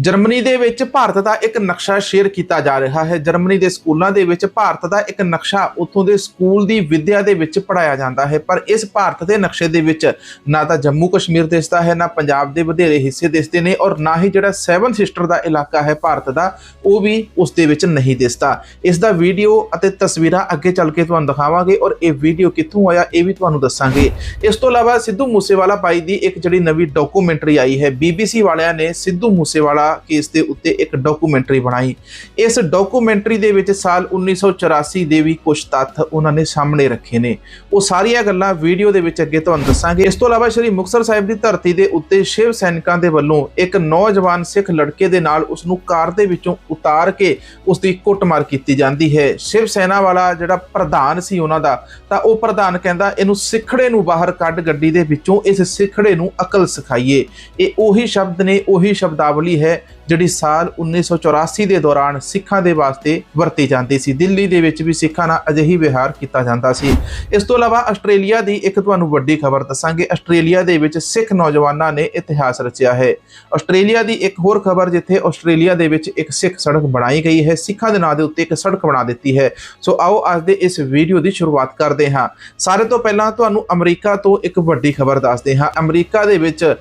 Germany ਦੇ ਵਿੱਚ ਭਾਰਤ ਦਾ ਇੱਕ ਨਕਸ਼ਾ ਸ਼ੇਅਰ ਕੀਤਾ ਜਾ ਰਿਹਾ ਹੈ। ਜਰਮਨੀ ਦੇ ਸਕੂਲਾਂ ਦੇ ਵਿੱਚ ਭਾਰਤ ਦਾ ਇੱਕ ਨਕਸ਼ਾ ਉੱਥੋਂ ਦੇ ਸਕੂਲ ਦੀ ਵਿੱਦਿਆ ਦੇ ਵਿੱਚ ਪੜਾਇਆ ਜਾਂਦਾ ਹੈ। ਪਰ ਇਸ ਭਾਰਤ ਦੇ ਨਕਸ਼ੇ ਦੇ ਵਿੱਚ ਨਾ ਤਾਂ ਜੰਮੂ ਕਸ਼ਮੀਰ ਦਿਸਦਾ ਹੈ, ਨਾ ਪੰਜਾਬ ਦੇ ਵਧੇਰੇ ਹਿੱਸੇ ਦਿਸਦੇ ਨੇ ਔਰ ਨਾ ਹੀ ਜਿਹੜਾ ਸੈਵਨ ਸਿਸਟਰ ਦਾ ਇਲਾਕਾ ਹੈ ਭਾਰਤ ਦਾ, ਉਹ ਵੀ ਉਸ ਦੇ ਵਿੱਚ ਨਹੀਂ ਦਿਸਦਾ। ਇਸ ਦਾ ਵੀਡੀਓ ਅਤੇ ਤਸਵੀਰਾਂ ਅੱਗੇ ਚੱਲ ਕੇ ਤੁਹਾਨੂੰ ਦਿਖਾਵਾਂਗੇ ਔਰ ਇਹ ਵੀਡੀਓ ਕਿੱਥੋਂ ਆਇਆ ਇਹ ਵੀ ਤੁਹਾਨੂੰ ਦੱਸਾਂਗੇ। ਇਸ ਤੋਂ ਇਲਾਵਾ ਸਿੱਧੂ ਮੂਸੇਵਾਲਾ ਬਾਈ ਦੀ ਇੱਕ ਜਿਹੜੀ ਨਵੀਂ ਡਾਕੂਮੈਂਟਰੀ ਆਈ ਹੈ BBC ਵਾਲਿਆਂ ਨੇ ਸਿੱਧੂ ਮੂਸੇਵਾਲਾ ਕੇਸ ਦੇ ਉੱਤੇ ਇੱਕ ਡਾਕੂਮੈਂਟਰੀ ਬਣਾਈ। ਇਸ ਡਾਕੂਮੈਂਟਰੀ ਦੇ ਵਿੱਚ ਸਾਲ 1984 ਦੇ ਵੀ ਕੁਝ ਤੱਥ ਉਹਨਾਂ ਨੇ ਸਾਹਮਣੇ ਰੱਖੇ ਨੇ। ਉਹ ਸਾਰੀਆਂ ਗੱਲਾਂ ਵੀਡੀਓ ਦੇ ਵਿੱਚ ਅੱਗੇ ਤੁਹਾਨੂੰ ਦੱਸਾਂਗੇ। ਇਸ ਤੋਂ ਇਲਾਵਾ ਸ਼੍ਰੀ ਮੁਕਤਸਰ ਸਾਹਿਬ ਦੀ ਧਰਤੀ ਦੇ ਉੱਤੇ ਸ਼ਿਵ ਸੈਨਿਕਾਂ ਦੇ ਵੱਲੋਂ ਇੱਕ ਨੌਜਵਾਨ ਸਿੱਖ ਲੜਕੇ ਦੇ ਨਾਲ ਉਸ ਨੂੰ ਕਾਰ ਦੇ ਵਿੱਚੋਂ ਉਤਾਰ ਕੇ ਉਸ ਦੀ ਕੁੱਟਮਾਰ ਕੀਤੀ ਜਾਂਦੀ ਹੈ। ਸ਼ਿਵ ਸੈਨਾ ਵਾਲਾ ਜਿਹੜਾ ਪ੍ਰਧਾਨ ਸੀ ਉਹਨਾਂ ਦਾ, ਤਾਂ ਉਹ ਪ੍ਰਧਾਨ ਕਹਿੰਦਾ, ਇਹਨੂੰ ਸਿੱਖੜੇ ਨੂੰ ਬਾਹਰ ਕੱਢ ਗੱਡੀ ਦੇ ਵਿੱਚੋਂ, ਇਸ ਸਿੱਖੜੇ ਨੂੰ ਅਕਲ ਸਿਖਾਈਏ। ਇਹ ਉਹੀ ਸ਼ਬਦ ਨੇ, ਉਹੀ ਸ਼ਬਦਾਵਲੀ ਹੈ ਜਿਹੜੀ ਸਾਲ 1984 ਦੇ ਦੌਰਾਨ ਸਿੱਖਾਂ ਦੇ ਵਾਸਤੇ ਵਰਤੀ ਜਾਂਦੀ ਸੀ। ਦਿੱਲੀ ਦੇ ਵਿੱਚ ਵੀ ਸਿੱਖਾਂ ਨਾਲ ਅਜਿਹੀ ਵਿਹਾਰ ਕੀਤਾ ਜਾਂਦਾ ਸੀ। ਇਸ ਤੋਂ ਇਲਾਵਾ ਆਸਟ੍ਰੇਲੀਆ ਦੀ ਇੱਕ ਤੁਹਾਨੂੰ ਵੱਡੀ ਖਬਰ ਦੱਸਾਂਗੇ। ਆਸਟ੍ਰੇਲੀਆ ਦੇ ਵਿੱਚ ਸਿੱਖ ਨੌਜਵਾਨਾਂ ਨੇ ਇਤਿਹਾਸ ਰਚਿਆ ਹੈ। ਆਸਟ੍ਰੇਲੀਆ ਦੀ ਇੱਕ ਹੋਰ ਖਬਰ ਜਿੱਥੇ ਆਸਟ੍ਰੇਲੀਆ ਦੇ ਵਿੱਚ ਇੱਕ ਸਿੱਖ ਸੜਕ ਬਣਾਈ ਗਈ ਹੈ, ਸਿੱਖਾਂ ਦੇ ਨਾਂ ਦੇ ਉੱਤੇ ਇੱਕ ਸੜਕ ਬਣਾ ਦਿੱਤੀ ਹੈ। ਸੋ ਆਓ ਅੱਜ ਦੇ ਇਸ ਵੀਡੀਓ ਦੀ ਸ਼ੁਰੂਆਤ ਕਰਦੇ ਹਾਂ। ਸਾਰੇ ਤੋਂ ਪਹਿਲਾਂ ਤੁਹਾਨੂੰ ਅਮਰੀਕਾ ਤੋਂ ਇੱਕ ਵੱਡੀ ਖਬਰ ਦੱਸਦੇ ਹਾਂ। ਅਮਰੀਕਾ ਦੇ ਵਿੱਚ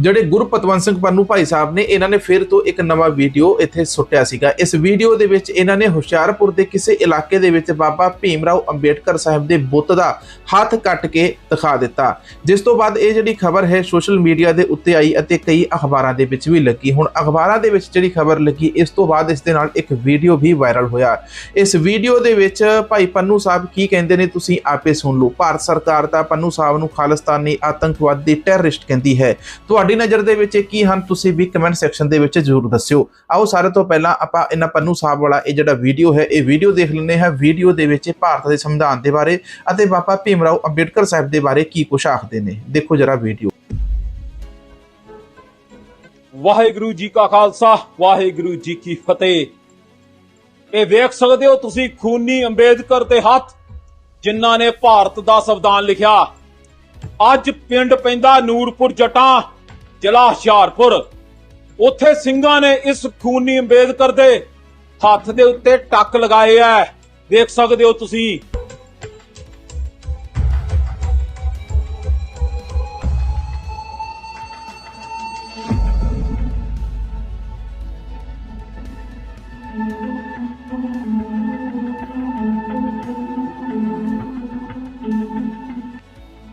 ਜਿਹੜੇ ਗੁਰਪਤਵੰਤ ਸਿੰਘ ਪੰਨੂ ਭਾਈ ਸਾਹਿਬ ਨੇ, ਇਹਨਾਂ ਨੇ ਫਿਰ ਤੋਂ ਇੱਕ ਨਵਾਂ ਵੀਡੀਓ ਇੱਥੇ ਸੁੱਟਿਆ ਸੀਗਾ। ਇਸ ਵੀਡੀਓ ਦੇ ਵਿੱਚ ਇਹਨਾਂ ਨੇ ਹੁਸ਼ਿਆਰਪੁਰ ਦੇ ਕਿਸੇ ਇਲਾਕੇ ਦੇ ਵਿੱਚ ਬਾਬਾ ਭੀਮਰਾਓ ਅੰਬੇਡਕਰ ਸਾਹਿਬ ਦੇ ਬੁੱਤ ਦਾ ਹੱਥ ਕੱਟ ਕੇ ਦਿਖਾ ਦਿੱਤਾ। ਜਿਸ ਤੋਂ ਬਾਅਦ ਇਹ ਜਿਹੜੀ ਖਬਰ ਹੈ ਸੋਸ਼ਲ ਮੀਡੀਆ ਦੇ ਉੱਤੇ ਆਈ ਅਤੇ ਕਈ ਅਖਬਾਰਾਂ ਦੇ ਵਿੱਚ ਵੀ ਲੱਗੀ। ਹੁਣ ਅਖਬਾਰਾਂ ਦੇ ਵਿੱਚ ਜਿਹੜੀ ਖਬਰ ਲੱਗੀ, ਇਸ ਤੋਂ ਬਾਅਦ ਇਸ ਦੇ ਨਾਲ ਇੱਕ ਵੀਡੀਓ ਵੀ ਵਾਇਰਲ ਹੋਇਆ। ਇਸ ਵੀਡੀਓ ਦੇ ਵਿੱਚ ਭਾਈ ਪੰਨੂ ਸਾਹਿਬ ਕੀ ਕਹਿੰਦੇ ਨੇ, ਤੁਸੀਂ ਆਪੇ ਸੁਣ ਲਓ। ਭਾਰਤ ਸਰਕਾਰ ਤਾਂ ਪੰਨੂ ਸਾਹਿਬ ਨੂੰ ਖਾਲਿਸਤਾਨੀ ਆਤੰਕਵਾਦੀ ਟੈਰਰਿਸਟ ਕਹਿੰਦੀ ਹੈ। ਤੁਹਾਡੀ ਨਜ਼ਰ ਦੇ ਵਿੱਚ ਇਹ ਕੀ ਹਨ? ਤੁਸੀਂ ਵੀ ਕਮੈਂਟ ਸੈਕਸ਼ਨ ਦੇ ਵਿੱਚ ਜ਼ਰੂਰ ਦੱਸਿਓ। ਆਓ ਸਾਰੇ ਤੋਂ ਪਹਿਲਾਂ ਆਪਾਂ ਇਹਨਾਂ ਪੰਨੂ ਸਾਹਿਬ ਵਾਲਾ ਇਹ ਜਿਹੜਾ ਵੀਡੀਓ ਹੈ, ਇਹ ਵੀਡੀਓ ਦੇਖ ਲੈਂਦੇ ਹਾਂ। ਵੀਡੀਓ ਦੇ ਵਿੱਚ ਭਾਰਤ ਦੇ ਸੰਵਿਧਾਨ ਦੇ ਬਾਰੇ ਅਤੇ ਬਾਬਾ ਭੀਮ ਰਾਓ ਅੰਬੇਡਕਰ ਸਾਹਿਬ ਦੇ ਬਾਰੇ ਕੀ ਕੁਝ ਆਖਦੇ ਨੇ। ਦੇਖੋ ਜਰਾ ਵੀਡੀਓ। ਵਾਹਿਗੁਰੂ ਜੀ ਕਾ ਖਾਲਸਾ, ਵਾਹਿਗੁਰੂ ਜੀ ਕੀ ਫਤਿਹ। ਇਹ ਵੇਖ ਸਕਦੇ ਹੋ ਤੁਸੀਂ ਖੂਨੀ ਅੰਬੇਦਕਰ ਦੇ ਹੱਥ, ਜਿਨ੍ਹਾਂ ਨੇ ਭਾਰਤ ਦਾ ਸੰਵਿਧਾਨ ਲਿਖਿਆ। ਅੱਜ ਪਿੰਡ ਪੈਂਦਾ ਨੂਰਪੁਰ ਜਟਾਂ, ਜ਼ਿਲ੍ਹਾ ਹੁਸ਼ਿਆਰਪੁਰ। ਉੱਥੇ ਸਿੰਘਾਂ ਨੇ ਇਸ ਖੂਨੀ ਅੰਬੇਦਕਰ ਦੇ ਹੱਥ ਦੇ ਉੱਤੇ ਟੱਕ ਲਗਾਏ ਐ। ਦੇਖ ਸਕਦੇ ਹੋ ਤੁਸੀਂ।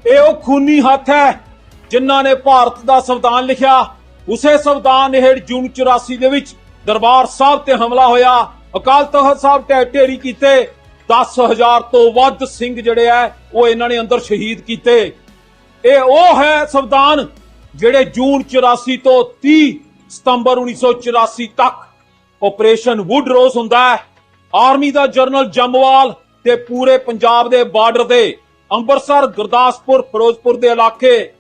ਇਹ ਉਹ ਖੂਨੀ ਹੱਥ ਹੈ ਜਿਨ੍ਹਾਂ ਨੇ ਭਾਰਤ ਦਾ ਸੰਵਿਧਾਨ ਲਿਖਿਆ। ਉਸੇ ਸੰਵਿਧਾਨ ਹੇਠ ਜੂਨ 84 ਦੇ ਵਿੱਚ ਦਰਬਾਰ ਸਾਹਿਬ ਤੇ ਹਮਲਾ ਹੋਇਆ। ਅਕਾਲ ਤਖਤ ਸਾਹਿਬ ਢਹਿ ਢੇਰੀ ਕੀਤੇ। 10000 ਤੋਂ ਵੱਧ ਸਿੰਘ ਜਿਹੜੇ ਆ, ਉਹ ਇਹਨਾਂ ਨੇ ਅੰਦਰ ਸ਼ਹੀਦ ਕੀਤੇ। ਇਹ ਉਹ ਹੈ ਸੰਵਿਧਾਨ ਜਿਹੜੇ ਜੂਨ 84 ਤੋਂ 30 ਸਤੰਬਰ 1984 ਤੱਕ ਆਪਰੇਸ਼ਨ ਵੁੱਡ ਰੋਜ਼ ਹੁੰਦਾ ਹੈ। ਆਰਮੀ ਦਾ ਜਨਰਲ ਜਮਵਾਲ ਤੇ ਪੂਰੇ ਪੰਜਾਬ ਦੇ ਬਾਰਡਰ ਤੇ ਅੰਮ੍ਰਿਤਸਰ ਗੁਰਦਾਸਪੁਰ, ਫਿਰੋਜ਼ਪੁਰ ਦੇ ਇਲਾਕੇ।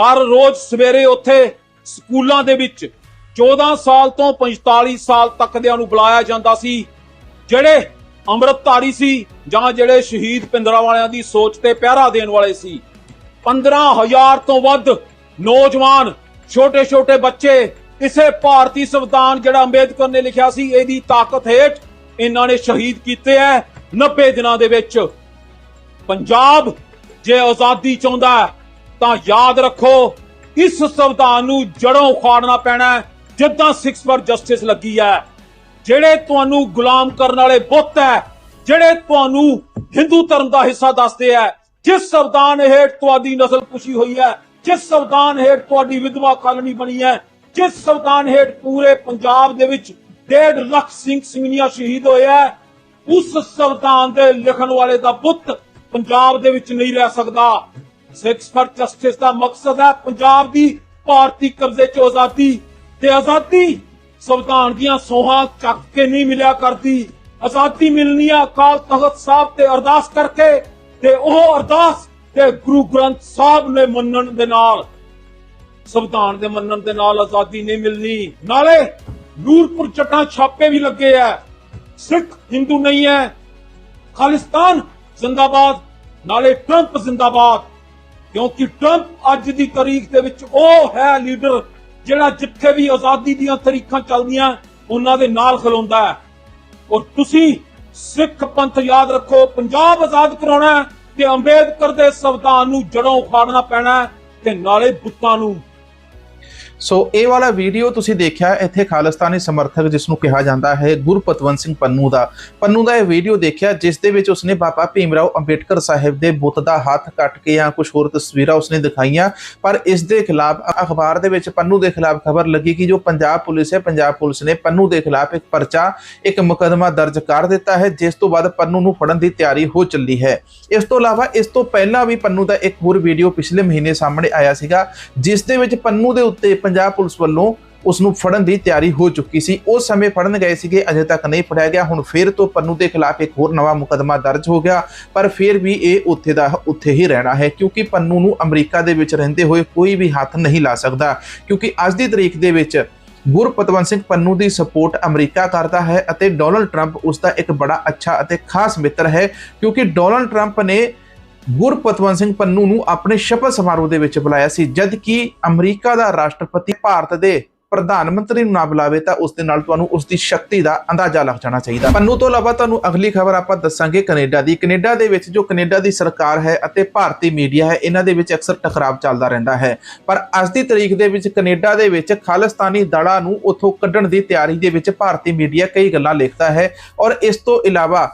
ਹਰ ਰੋਜ਼ ਸਵੇਰੇ ਉੱਥੇ ਸਕੂਲਾਂ ਦੇ ਵਿੱਚ 14 ਸਾਲ ਤੋਂ 45 ਸਾਲ ਤੱਕ ਦਿਆਂ ਨੂੰ ਬੁਲਾਇਆ ਜਾਂਦਾ ਸੀ, ਜਿਹੜੇ ਅੰਮ੍ਰਿਤਧਾਰੀ ਸੀ ਜਾਂ ਜਿਹੜੇ ਸ਼ਹੀਦ ਪਿੰਦਰਾ ਵਾਲਿਆਂ ਦੀ ਸੋਚ ਤੇ ਪਹਿਰਾ ਦੇਣ ਵਾਲੇ ਸੀ। 15000 ਤੋਂ ਵੱਧ ਨੌਜਵਾਨ ਛੋਟੇ ਛੋਟੇ ਬੱਚੇ, ਇਸੇ ਭਾਰਤੀ ਸੰਵਿਧਾਨ ਜਿਹੜਾ ਅੰਬੇਦਕਰ ਨੇ ਲਿਖਿਆ ਸੀ, ਇਹਦੀ ਤਾਕਤ ਹੇਠ ਇਹਨਾਂ ਨੇ ਸ਼ਹੀਦ ਕੀਤੇ ਐ 90 ਦਿਨਾਂ ਦੇ ਵਿੱਚ। ਪੰਜਾਬ ਜੇ ਆਜ਼ਾਦੀ ਚਾਹੁੰਦਾ ਤਾਂ ਯਾਦ ਰੱਖੋ ਇਸ ਸੰਵਿਧਾਨ ਨੂੰ ਜੜੋਂ ਉਖਾੜਨਾ ਪੈਣਾ ਜਿੱਦਾਂ 6 ਫॉर ਜਸਟਿਸ ਲੱਗੀ ਹੈ। ਜਿਹੜੇ ਤੁਹਾਨੂੰ ਗੁਲਾਮ ਕਰਨ ਵਾਲੇ ਬੁੱਤ ਹੈ, ਜਿਹੜੇ ਤੁਹਾਨੂੰ ਹਿੰਦੂ ਧਰਮ ਦਾ ਹਿੱਸਾ ਦੱਸਦੇ ਹੈ, ਜਿਸ ਸੰਵਿਧਾਨ ਹੇਠ ਤੁਹਾਡੀ ਨਸਲ ਪੁਸ਼ੀ ਹੋਈ ਹੈ, ਜਿਸ ਸੰਵਿਧਾਨ ਹੇਠ ਤੁਹਾਡੀ ਵਿਧਵਾ ਕਾਲਨੀ ਬਣੀ ਹੈ, ਜਿਸ ਸੰਵਿਧਾਨ ਹੇਠ ਪੂਰੇ ਪੰਜਾਬ ਦੇ ਵਿੱਚ 1.5 ਲੱਖ ਸਿੰਘ ਸਿੰਘਣੀਆਂ ਸ਼ਹੀਦ ਹੋਇਆ ਉਸ ਸੰਵਿਧਾਨ ਦੇ ਲਿਖਣ ਵਾਲੇ ਦਾ ਬੁੱਤ ਪੰਜਾਬ ਦੇ ਵਿੱਚ ਨਹੀਂ ਰਹਿ ਸਕਦਾ। ਸਿਕਸ ਫॉर ਜਸਟਿਸ ਦਾ ਮਕਸਦ ਹੈ ਪੰਜਾਬ ਦੀ ਭਾਰਤੀ ਕਬਜ਼ੇ ਚੋਂ ਆਜ਼ਾਦੀ ਤੇ ਆਜ਼ਾਦੀ। ਸੰਵਿਧਾਨ ਦੀਆਂ ਸੋਹਾਂ ਚੱਕ ਕੇ ਨਹੀਂ ਮਿਲਿਆ ਕਰਦੀ। ਆਜ਼ਾਦੀ ਮਿਲਣੀ ਆ ਅਕਾਲ ਤਖਤ ਸਾਹਿਬ ਤੇ ਅਰਦਾਸ ਕਰਕੇ ਤੇ ਉਹ ਅਰਦਾਸ ਤੇ ਗੁਰੂ ਗ੍ਰੰਥ ਸਾਹਿਬ ਨੇ ਮੰਨਣ ਦੇ ਨਾਲ। ਸੰਵਿਧਾਨ ਦੇ ਮੰਨਣ ਦੇ ਨਾਲ ਆਜ਼ਾਦੀ ਨਹੀਂ ਮਿਲਣੀ। ਨਾਲੇ ਨੂਰਪੁਰ ਚਟਾਂ ਛਾਪੇ ਵੀ ਲੱਗੇ ਆ। ਸਿੱਖ ਹਿੰਦੂ ਨਹੀਂ ਹੈ। ਖਾਲਿਸਤਾਨ ਜ਼ਿੰਦਾਬਾਦ, ਨਾਲੇ ਟਰੰਪ ਜ਼ਿੰਦਾਬਾਦ। ਕਿਉਂਕਿ ਟਰੰਪ ਅੱਜ ਦੀ ਤਾਰੀਖ ਦੇ ਵਿੱਚ ਉਹ ਹੈ ਲੀਡਰ ਜਿਹੜਾ ਜਿੱਥੇ ਵੀ ਆਜ਼ਾਦੀ ਦੀਆਂ ਤਰੀਕਾਂ ਚੱਲਦੀਆਂ, ਉਹਨਾਂ ਦੇ ਨਾਲ ਖਲੋਂਦਾ ਹੈ। ਔਰ ਤੁਸੀਂ ਸਿੱਖ ਪੰਥ ਯਾਦ ਰੱਖੋ, ਪੰਜਾਬ ਆਜ਼ਾਦ ਕਰਾਉਣਾ ਤੇ ਅੰਬੇਦਕਰ ਦੇ ਸੰਵਿਧਾਨ ਨੂੰ ਜੜੋਂ ਉਖਾੜਨਾ ਪੈਣਾ ਤੇ ਨਾਲੇ ਬੁੱਤਾਂ ਨੂੰ ਸੋ ਇਹ ਵਾਲਾ ਵੀਡੀਓ ਤੁਸੀਂ ਦੇਖਿਆ ਇੱਥੇ ਖਾਲਿਸਤਾਨੀ ਸਮਰਥਕ ਜਿਸ ਨੂੰ ਕਿਹਾ ਜਾਂਦਾ ਹੈ, ਗੁਰਪਤਵੰਤ ਸਿੰਘ ਪੰਨੂ ਦਾ। ਪੰਨੂ ਦਾ ਇਹ ਵੀਡੀਓ ਦੇਖਿਆ, ਜਿਸ ਦੇ ਵਿੱਚ ਉਸਨੇ ਬਾਬਾ ਭੀਮਰਾਓ ਅੰਬੇਡਕਰ ਸਾਹਿਬ ਦੇ ਬੁੱਤ ਦਾ ਹੱਥ ਕੱਟ ਕੇ ਜਾਂ ਕੁਝ ਹੋਰ ਤਸਵੀਰਾਂ ਉਸਨੇ ਦਿਖਾਈਆਂ, ਪਰ ਇਸ ਦੇ ਖਿਲਾਫ ਅਖਬਾਰ ਦੇ ਵਿੱਚ ਪੰਨੂ ਦੇ ਖਿਲਾਫ ਖਬਰ ਲੱਗੀ ਕਿ ਜੋ ਪੰਜਾਬ ਪੁਲਿਸ ਹੈ, ਪੰਜਾਬ ਪੁਲਿਸ ਨੇ ਪੰਨੂ ਦੇ ਖਿਲਾਫ ਇੱਕ ਪਰਚਾ, ਇੱਕ ਮੁਕਦਮਾ ਦਰਜ ਕਰ ਦਿੱਤਾ ਹੈ, ਜਿਸ ਤੋਂ ਬਾਅਦ ਪੰਨੂ ਨੂੰ ਫੜਨ ਦੀ ਤਿਆਰੀ ਹੋ ਚੱਲੀ ਹੈ। ਇਸ ਤੋਂ ਇਲਾਵਾ, ਇਸ ਤੋਂ ਪਹਿਲਾਂ ਵੀ ਪੰਨੂ ਦਾ ਇੱਕ ਹੋਰ ਵੀਡੀਓ ਪਿਛਲੇ ਮਹੀਨੇ ਸਾਹਮਣੇ ਆਇਆ ਸੀਗਾ, ਜਿਸ ਦੇ ਵਿੱਚ ਪੰਨੂ ਦੇ ਉੱਤੇ ਪੰਜਾਬ ਪੁਲਿਸ ਵੱਲੋਂ ਉਸ ਨੂੰ ਫੜਨ ਦੀ ਤਿਆਰੀ ਹੋ ਚੁੱਕੀ ਸੀ। ਉਸ ਸਮੇਂ ਫੜਨ ਗਏ ਸੀਗੇ, ਅਜੇ ਤੱਕ ਨਹੀਂ ਫੜਿਆ ਗਿਆ। ਹੁਣ ਫਿਰ ਤੋਂ ਪੰਨੂ ਦੇ ਖਿਲਾਫ ਇੱਕ ਹੋਰ ਨਵਾਂ ਮੁਕਦਮਾ ਦਰਜ ਹੋ ਗਿਆ, ਪਰ ਫਿਰ ਵੀ ਇਹ ਉੱਥੇ ਦਾ, ਉੱਥੇ ਹੀ ਰਹਿਣਾ ਹੈ। ਕਿਉਂਕਿ ਪੰਨੂ ਨੂੰ ਅਮਰੀਕਾ ਦੇ ਵਿੱਚ ਰਹਿੰਦੇ ਹੋਏ ਕੋਈ ਵੀ ਹੱਥ ਨਹੀਂ ਲਾ ਸਕਦਾ। ਕਿਉਂਕਿ ਅੱਜ ਦੀ ਤਰੀਕ ਦੇ ਵਿੱਚ ਗੁਰਪਤਵੰਤ ਸਿੰਘ ਪੰਨੂ ਦੀ ਸਪੋਰਟ ਅਮਰੀਕਾ ਕਰਦਾ ਹੈ ਅਤੇ ਡੋਨਲਡ ਟਰੰਪ ਉਸ ਦਾ ਇੱਕ ਬੜਾ ਅੱਛਾ ਅਤੇ ਖਾਸ ਮਿੱਤਰ ਹੈ। ਕਿਉਂਕਿ ਡੋਨਲਡ ਟਰੰਪ ਨੇ ਗੁਰਪਤਵੰਤ ਸਿੰਘ ਪੰਨੂ ਨੂੰ ਆਪਣੇ ਸ਼ਪਥ ਸਮਾਰੋਹ ਦੇ ਵਿੱਚ ਬੁਲਾਇਆ ਸੀ, ਜਦ ਕਿ ਅਮਰੀਕਾ ਦਾ ਰਾਸ਼ਟਰਪਤੀ ਭਾਰਤ ਦੇ ਪ੍ਰਧਾਨ ਮੰਤਰੀ ਨੂੰ ਨਾ ਬੁਲਾਵੇ ਤਾਂ ਉਸ ਦੇ ਨਾਲ ਤੁਹਾਨੂੰ ਉਸ ਦੀ ਸ਼ਕਤੀ ਦਾ ਅੰਦਾਜ਼ਾ ਲੱਗ ਜਾਣਾ ਚਾਹੀਦਾ। ਪੰਨੂ ਤੋਂ ਇਲਾਵਾ ਤੁਹਾਨੂੰ ਅਗਲੀ ਖਬਰ ਆਪਾਂ ਦੱਸਾਂਗੇ ਕੈਨੇਡਾ ਦੀ। ਕੈਨੇਡਾ ਦੇ ਵਿੱਚ ਜੋ ਕੈਨੇਡਾ ਦੀ ਸਰਕਾਰ ਹੈ ਅਤੇ ਭਾਰਤੀ ਮੀਡੀਆ ਹੈ, ਇਹਨਾਂ ਦੇ ਵਿੱਚ ਅਕਸਰ ਟਕਰਾਵ ਚੱਲਦਾ ਰਹਿੰਦਾ ਹੈ। ਪਰ ਅੱਜ ਦੀ ਤਰੀਕ ਦੇ ਵਿੱਚ ਕੈਨੇਡਾ ਦੇ ਵਿੱਚ ਖਾਲਿਸਤਾਨੀ ਦਲਾਂ ਨੂੰ ਉੱਥੋਂ ਕੱਢਣ ਦੀ ਤਿਆਰੀ ਦੇ ਵਿੱਚ ਭਾਰਤੀ ਮੀਡੀਆ ਕਈ ਗੱਲਾਂ ਲਿਖਦਾ ਹੈ ਔਰ ਇਸ ਤੋਂ ਇਲਾਵਾ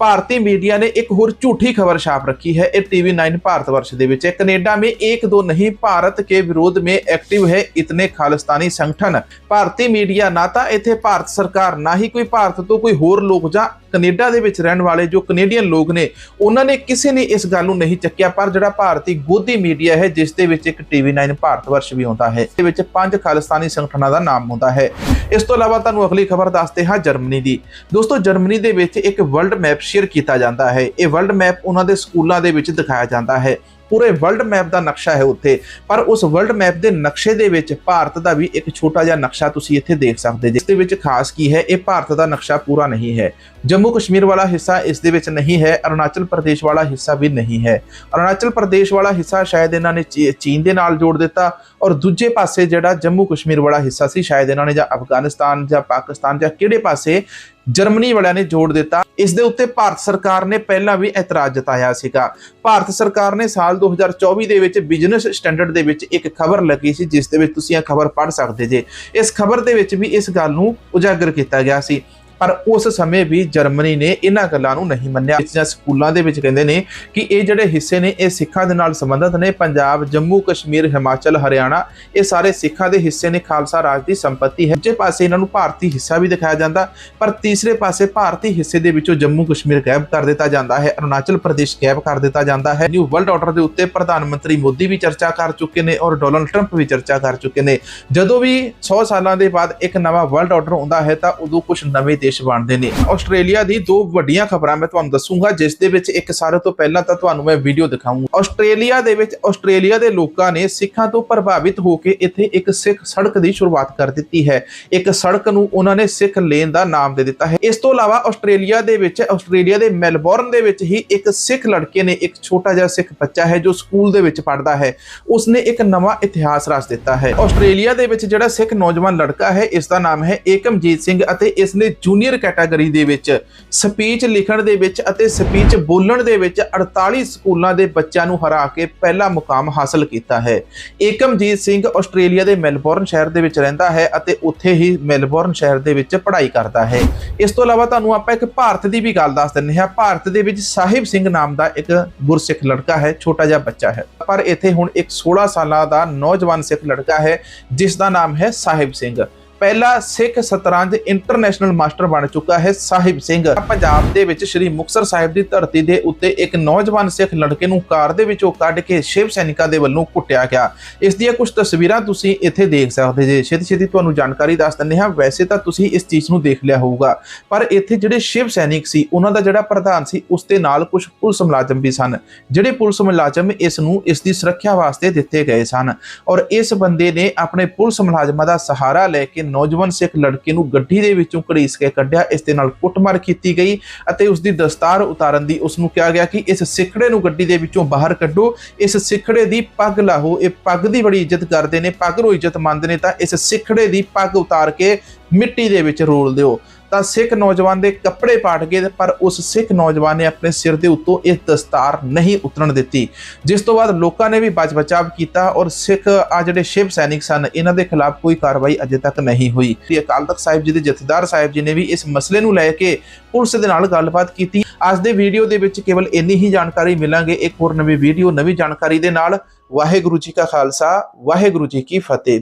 ਭਾਰਤੀ मीडिया ने एक और झूठी खबर छाप रखी है ये टीवी नाइन भारतवर्ष ਦੇ ਵਿੱਚ ਕੈਨੇਡਾ में एक दो नहीं भारत के विरोध में एक्टिव है इतने खालिस्तानी संगठन ਭਾਰਤੀ ਮੀਡੀਆ ਨਾ ਤਾਂ ਇੱਥੇ ਭਾਰਤ ਸਰਕਾਰ ਨਾ ਹੀ ਕੋਈ ਭਾਰਤ ਤੋਂ ਕੋਈ ਹੋਰ ਲੋਕ ਜਾਂ ਕੈਨੇਡਾ ਦੇ ਵਿੱਚ ਰਹਿਣ ਵਾਲੇ ਜੋ ਕੈਨੇਡੀਅਨ ਲੋਕ ਨੇ, ਉਹਨਾਂ ਨੇ ਕਿਸੇ ਨੇ ਇਸ ਗੱਲ ਨੂੰ ਨਹੀਂ ਚੱਕਿਆ, ਪਰ ਜਿਹੜਾ ਭਾਰਤੀ ਗੋਦੀ ਮੀਡੀਆ ਹੈ, ਜਿਸ ਦੇ ਵਿੱਚ ਇੱਕ ਟੀਵੀ 9 ਭਾਰਤ ਵਰਸ਼ ਵੀ ਆਉਂਦਾ ਹੈ, ਇਸ ਵਿੱਚ ਪੰਜ ਖਾਲਿਸਤਾਨੀ ਸੰਗਠਨਾਂ ਦਾ ਨਾਮ ਹੁੰਦਾ ਹੈ। ਇਸ ਤੋਂ ਇਲਾਵਾ ਤੁਹਾਨੂੰ ਅਗਲੀ ਖਬਰ ਦੱਸਦੇ ਹਾਂ ਜਰਮਨੀ ਦੀ। ਦੋਸਤੋ, ਜਰਮਨੀ ਦੇ ਵਿੱਚ ਇੱਕ ਵਰਲਡ ਮੈਪ ਸ਼ੇਅਰ ਕੀਤਾ ਜਾਂਦਾ ਹੈ। ਇਹ ਵਰਲਡ ਮੈਪ ਉਹਨਾਂ ਦੇ ਸਕੂਲਾਂ ਦੇ ਵਿੱਚ ਦਿਖਾਇਆ ਜਾਂਦਾ ਹੈ। ਪੂਰੇ ਵਰਲਡ ਮੈਪ ਦਾ ਨਕਸ਼ਾ ਹੈ ਉੱਥੇ। ਪਰ ਉਸ ਵਰਲਡ ਮੈਪ ਦੇ ਨਕਸ਼ੇ ਦੇ ਵਿੱਚ ਭਾਰਤ ਦਾ ਵੀ ਇੱਕ ਛੋਟਾ ਜਿਹਾ ਨਕਸ਼ਾ ਤੁਸੀਂ ਇੱਥੇ ਦੇਖ ਸਕਦੇ ਜਿਸ ਦੇ ਵਿੱਚ ਖਾਸ ਕੀ ਹੈ, ਇਹ ਭਾਰਤ ਦਾ ਨਕਸ਼ਾ ਪੂਰਾ ਨਹੀਂ ਹੈ। ਜੰਮੂ ਕਸ਼ਮੀਰ ਵਾਲਾ ਹਿੱਸਾ ਇਸ ਦੇ ਵਿੱਚ ਨਹੀਂ ਹੈ, ਅਰੁਣਾਚਲ ਪ੍ਰਦੇਸ਼ ਵਾਲਾ ਹਿੱਸਾ ਵੀ ਨਹੀਂ ਹੈ। ਅਰੁਣਾਚਲ ਪ੍ਰਦੇਸ਼ ਵਾਲਾ ਹਿੱਸਾ ਸ਼ਾਇਦ ਇਹਨਾਂ ਨੇ ਚੀ- ਚੀਨ ਦੇ ਨਾਲ ਜੋੜ ਦਿੱਤਾ ਔਰ ਦੂਜੇ ਪਾਸੇ ਜਿਹੜਾ ਜੰਮੂ ਕਸ਼ਮੀਰ ਵਾਲਾ ਹਿੱਸਾ ਸੀ, ਸ਼ਾਇਦ ਇਹਨਾਂ ਨੇ ਜਾਂ ਅਫਗਾਨਿਸਤਾਨ ਜਾਂ ਪਾਕਿਸਤਾਨ ਜਾਂ ਕਿਹੜੇ ਪਾਸੇ ਜਰਮਨੀ ਵਾਲਿਆਂ ਨੇ ਜੋੜ ਦਿੱਤਾ। ਇਸ ਦੇ ਉੱਤੇ ਭਾਰਤ ਸਰਕਾਰ ਨੇ ਪਹਿਲਾਂ ਵੀ ਇਤਰਾਜ਼ ਜਤਾਇਆ ਸੀਗਾ। ਭਾਰਤ ਸਰਕਾਰ ਨੇ ਸਾਲ 2024 ਦੇ ਵਿੱਚ ਬਿਜ਼ਨਸ ਸਟੈਂਡਰਡ ਦੇ ਵਿੱਚ ਇੱਕ ਖਬਰ ਲੱਗੀ ਸੀ, ਜਿਸ ਦੇ ਵਿੱਚ ਤੁਸੀਂ ਇਹ ਖਬਰ ਪੜ੍ਹ ਸਕਦੇ ਜੇ। ਇਸ ਖਬਰ ਦੇ ਵਿੱਚ ਵੀ ਇਸ ਗੱਲ ਨੂੰ ਉਜਾਗਰ ਕੀਤਾ ਗਿਆ ਸੀ। ਪਰ ਉਸ ਸਮੇਂ ਵੀ ਜਰਮਨੀ ਨੇ ਇਹਨਾਂ ਗੱਲਾਂ ਨੂੰ ਨਹੀਂ ਮੰਨਿਆ। ਜਾਂ ਸਕੂਲਾਂ ਦੇ ਵਿੱਚ ਕਹਿੰਦੇ ਨੇ ਕਿ ਇਹ ਜਿਹੜੇ ਹਿੱਸੇ ਨੇ, ਇਹ ਸਿੱਖਾਂ ਦੇ ਨਾਲ ਸੰਬੰਧਿਤ ਨੇ। ਪੰਜਾਬ, ਜੰਮੂ, ਕਸ਼ਮੀਰ, ਹਿਮਾਚਲ, ਹਰਿਆਣਾ, ਇਹ ਸਾਰੇ ਸਿੱਖਾਂ ਦੇ ਹਿੱਸੇ ਨੇ। ਖਾਲਸਾ ਰਾਜ ਦੀ ਸੰਪਤੀ ਹੈ। ਦੂਜੇ ਪਾਸੇ ਇਹਨਾਂ ਨੂੰ ਭਾਰਤੀ ਹਿੱਸਾ ਵੀ ਦਿਖਾਇਆ ਜਾਂਦਾ, ਪਰ ਤੀਸਰੇ ਪਾਸੇ ਭਾਰਤੀ ਹਿੱਸੇ ਦੇ ਵਿੱਚੋਂ ਜੰਮੂ, ਕਸ਼ਮੀਰ ਗਾਇਬ ਕਰ ਦਿੱਤਾ ਜਾਂਦਾ ਹੈ। ਅਰੁਣਾਚਲ ਪ੍ਰਦੇਸ਼ ਗਾਇਬ ਕਰ ਦਿੱਤਾ ਜਾਂਦਾ ਹੈ। ਨਿਊ ਵਰਲਡ ਆਰਡਰ ਦੇ ਉੱਤੇ ਪ੍ਰਧਾਨ ਮੰਤਰੀ ਮੋਦੀ ਵੀ ਚਰਚਾ ਕਰ ਚੁੱਕੇ ਨੇ ਔਰ ਡੋਨਲਡ ਟਰੰਪ ਵੀ ਚਰਚਾ ਕਰ ਚੁੱਕੇ ਨੇ। ਜਦੋਂ ਵੀ 100 ਸਾਲਾਂ ਦੇ ਬਾਅਦ ਇੱਕ ਨਵਾਂ ਵਰਲਡ ਆਰਡਰ ਆਉਂਦਾ ਹੈ, ਤਾਂ ਉਦੋਂ ਕੁਝ ਨਵੇਂ ਦੇਸ਼ ਬਣਦੇ ਨੇ। ਆਸਟ੍ਰੇਲੀਆ ਦੀ ਦੋ ਵੱਡੀਆਂ ਖਬਰਾਂ ਮੈਂ ਤੁਹਾਨੂੰ ਦੱਸੂਗਾ, ਜਿਸ ਦੇ ਵਿੱਚ ਇੱਕ ਸਾਰੇ ਤੋਂ ਪਹਿਲਾਂ ਤਾਂ ਤੁਹਾਨੂੰ ਮੈਂ ਵੀਡੀਓ ਦਿਖਾਊਂਗਾ। ਆਸਟ੍ਰੇਲੀਆ ਦੇ ਵਿੱਚ ਆਸਟ੍ਰੇਲੀਆ ਦੇ ਲੋਕਾਂ ਨੇ ਸਿੱਖਾਂ ਤੋਂ ਪ੍ਰਭਾਵਿਤ ਹੋ ਕੇ ਇੱਥੇ ਇੱਕ ਸਿੱਖ ਸੜਕ ਦੀ ਸ਼ੁਰੂਆਤ ਕਰ ਦਿੱਤੀ ਹੈ। ਇੱਕ ਸੜਕ ਨੂੰ ਉਹਨਾਂ ਨੇ ਸਿੱਖ ਲੇਨ ਦਾ ਨਾਮ ਦੇ ਦਿੱਤਾ ਹੈ। ਇਸ ਤੋਂ ਇਲਾਵਾ ਆਸਟ੍ਰੇਲੀਆ ਦੇ ਵਿੱਚ, ਆਸਟ੍ਰੇਲੀਆ ਦੇ ਮੈਲਬੌਰਨ ਦੇ ਵਿੱਚ ਹੀ ਇੱਕ ਸਿੱਖ ਲੜਕੇ ਨੇ ਇੱਕ ਛੋਟਾ ਜਿਹਾ ਸਿੱਖ ਬੱਚਾ ਹੈ ਜੋ ਸਕੂਲ ਦੇ ਵਿੱਚ ਪੜ੍ਹਦਾ ਹੈ। ਉਸਨੇ ਇੱਕ ਨਵਾਂ ਇਤਿਹਾਸ ਰਚ ਦਿੱਤਾ ਹੈ। ਆਸਟ੍ਰੇਲੀਆ ਦੇ ਵਿੱਚ ਜਿਹੜਾ ਸਿੱਖ ਨੌਜਵਾਨ ਲੜਕਾ ਹੈ, ਇਸ ਦਾ ਨਾਮ ਹੈ ਏਕਮਜੀਤ ਸਿੰਘ ਅਤੇ ਇਸ ਨੇ ਜੂਨੀਅਰ ਕੈਟਾਗਰੀ ਦੇ ਵਿੱਚ ਸਪੀਚ ਲਿਖਣ ਦੇ ਵਿੱਚ ਅਤੇ ਸਪੀਚ ਬੋਲਣ ਦੇ ਵਿੱਚ 48 ਸਕੂਲਾਂ ਦੇ ਬੱਚਿਆਂ ਨੂੰ ਹਰਾ ਕੇ ਪਹਿਲਾ ਮੁਕਾਮ ਹਾਸਲ ਕੀਤਾ ਹੈ। ਏਕਮਜੀਤ ਸਿੰਘ ਆਸਟ੍ਰੇਲੀਆ ਦੇ ਮੈਲਬੌਰਨ ਸ਼ਹਿਰ ਦੇ ਵਿੱਚ ਰਹਿੰਦਾ ਹੈ ਅਤੇ ਉੱਥੇ ਹੀ ਮੈਲਬੌਰਨ ਸ਼ਹਿਰ ਦੇ ਵਿੱਚ ਪੜ੍ਹਾਈ ਕਰਦਾ ਹੈ। ਇਸ ਤੋਂ ਇਲਾਵਾ ਤੁਹਾਨੂੰ ਆਪਾਂ ਇੱਕ ਭਾਰਤ ਦੀ ਵੀ ਗੱਲ ਦੱਸ ਦਿੰਦੇ ਹਾਂ। ਭਾਰਤ ਦੇ ਵਿੱਚ ਸਾਹਿਬ ਸਿੰਘ ਨਾਮ ਦਾ ਇੱਕ ਗੁਰਸਿੱਖ ਲੜਕਾ ਹੈ, ਛੋਟਾ ਜਿਹਾ ਬੱਚਾ ਹੈ। ਪਰ ਇੱਥੇ ਹੁਣ ਇੱਕ 16 ਸਾਲਾਂ ਦਾ ਨੌਜਵਾਨ ਸਿੱਖ ਲੜਕਾ ਹੈ ਜਿਸ ਦਾ ਨਾਮ ਹੈ ਸਾਹਿਬ ਸਿੰਘ। ਪਹਿਲਾ ਸਿੱਖ ਸਤਰੰਜ ਇੰਟਰਨੈਸ਼ਨਲ ਮਾਸਟਰ ਬਣ ਚੁੱਕਾ ਹੈ ਸਾਹਿਬ ਸਿੰਘ। ਪੰਜਾਬ ਦੇ ਵਿੱਚ ਸ੍ਰੀ ਮੁਕਤਸਰ ਸਾਹਿਬ ਦੀ ਧਰਤੀ ਦੇ ਉੱਤੇ ਇੱਕ ਨੌਜਵਾਨ ਸਿੱਖ ਲੜਕੇ ਨੂੰ ਕਾਰ ਦੇ ਵਿੱਚੋਂ ਕੱਢ ਕੇ ਸ਼ਿਵ ਸੈਨਿਕਾਂ ਦੇ ਵੱਲੋਂ ਕੁੱਟਿਆ ਗਿਆ। ਇਸ ਦੀਆਂ ਕੁਝ ਤਸਵੀਰਾਂ ਤੁਸੀਂ ਇੱਥੇ ਦੇਖ ਸਕਦੇ ਜੇ। ਛੇਤੀ ਛੇਤੀ ਤੁਹਾਨੂੰ ਜਾਣਕਾਰੀ ਦੱਸ ਦਿੰਦੇ ਹਾਂ। ਵੈਸੇ ਤਾਂ ਤੁਸੀਂ ਇਸ ਚੀਜ਼ ਨੂੰ ਦੇਖ ਲਿਆ ਹੋਊਗਾ। ਪਰ ਇੱਥੇ ਜਿਹੜੇ ਸ਼ਿਵ ਸੈਨਿਕ ਸੀ, ਉਹਨਾਂ ਦਾ ਜਿਹੜਾ ਪ੍ਰਧਾਨ ਸੀ, ਉਸ ਦੇ ਨਾਲ ਕੁਝ ਪੁਲਿਸ ਮੁਲਾਜ਼ਮ ਵੀ ਸਨ। ਜਿਹੜੇ ਪੁਲਿਸ ਮੁਲਾਜ਼ਮ ਇਸ ਨੂੰ ਇਸ ਦੀ ਸੁਰੱਖਿਆ ਵਾਸਤੇ ਦਿੱਤੇ ਗਏ ਸਨ। ਔਰ ਇਸ ਬੰਦੇ ਨੇ ਆਪਣੇ ਪੁਲਿਸ ਮੁਲਾਜ਼ਮਾਂ ਦਾ ਸਹਾਰਾ ਲੈ ਕੇ ਨੌਜਵਾਨ ਸਿੱਖ ਲੜਕੇ ਨੂੰ ਗੱਡੀ ਦੇ ਵਿੱਚੋਂ ਘੜੀਸ ਕੇ ਕੱਢਿਆ, ਇਸ ਦੇ ਨਾਲ ਕੁੱਟਮਾਰ ਕੀਤੀ ਗਈ ਅਤੇ ਉਸ ਦੀ ਦਸਤਾਰ ਉਤਾਰਨ ਦੀ ਉਸ ਨੂੰ ਕਿਹਾ ਗਿਆ ਕਿ ਇਸ ਸਿੱਖੜੇ ਨੂੰ ਗੱਡੀ ਦੇ ਵਿੱਚੋਂ ਬਾਹਰ ਕੱਢੋ। ਇਸ ਸਿੱਖੜੇ ਦੀ ਪੱਗ ਲਾਹੋ, ਇਹ ਪੱਗ ਦੀ ਬੜੀ ਇੱਜ਼ਤ ਕਰਦੇ ਨੇ, ਪੱਗ ਨੂੰ ਇੱਜ਼ਤ ਮੰਨਦੇ ਨੇ ਤਾਂ ਇਸ ਸਿੱਖੜੇ ਦੀ ਪੱਗ ਉਤਾਰ ਕੇ ਮਿੱਟੀ ਦੇ ਵਿੱਚ ਰੋਲ ਦਿਓ। ਤਾਂ ਸਿੱਖ ਨੌਜਵਾਨ ਦੇ ਕੱਪੜੇ ਪਾਟ ਗਏ ਪਰ ਉਸ ਸਿੱਖ ਨੌਜਵਾਨ ਨੇ ਆਪਣੇ ਸਿਰ ਦੇ ਉੱਤੋਂ ਇਹ ਦਸਤਾਰ ਨਹੀਂ ਉਤਰਨ ਦਿੱਤੀ। ਜਿਸ ਤੋਂ ਬਾਅਦ ਲੋਕਾਂ ਨੇ ਵੀ ਬਚ ਬਚਾਵ ਕੀਤਾ ਔਰ ਸਿੱਖ ਆ ਜਿਹੜੇ ਸ਼ਿਵ ਸੈਨਿਕ ਸਨ, ਇਹਨਾਂ ਦੇ ਖਿਲਾਫ ਕੋਈ ਕਾਰਵਾਈ ਅਜੇ ਤੱਕ ਨਹੀਂ ਹੋਈ। ਸ਼੍ਰੀ ਅਕਾਲ ਤਖਤ ਸਾਹਿਬ ਜੀ ਦੇ ਜਥੇਦਾਰ ਸਾਹਿਬ ਜੀ ਨੇ ਵੀ ਇਸ ਮਸਲੇ ਨੂੰ ਲੈ ਕੇ ਪੁਲਿਸ ਦੇ ਨਾਲ ਗੱਲਬਾਤ ਕੀਤੀ। ਅੱਜ ਦੇ ਵੀਡੀਓ ਦੇ ਵਿੱਚ ਕੇਵਲ ਇੰਨੀ ਹੀ ਜਾਣਕਾਰੀ ਮਿਲਾਂਗੇ। ਇੱਕ ਹੋਰ ਨਵੀਂ ਵੀਡੀਓ, ਨਵੀਂ ਜਾਣਕਾਰੀ ਦੇ ਨਾਲ ਵਾਹਿਗੁਰੂ ਜੀ ਕਾ ਖਾਲਸਾ, ਵਾਹਿਗੁਰੂ ਜੀ ਕੀ ਫਤਿਹ।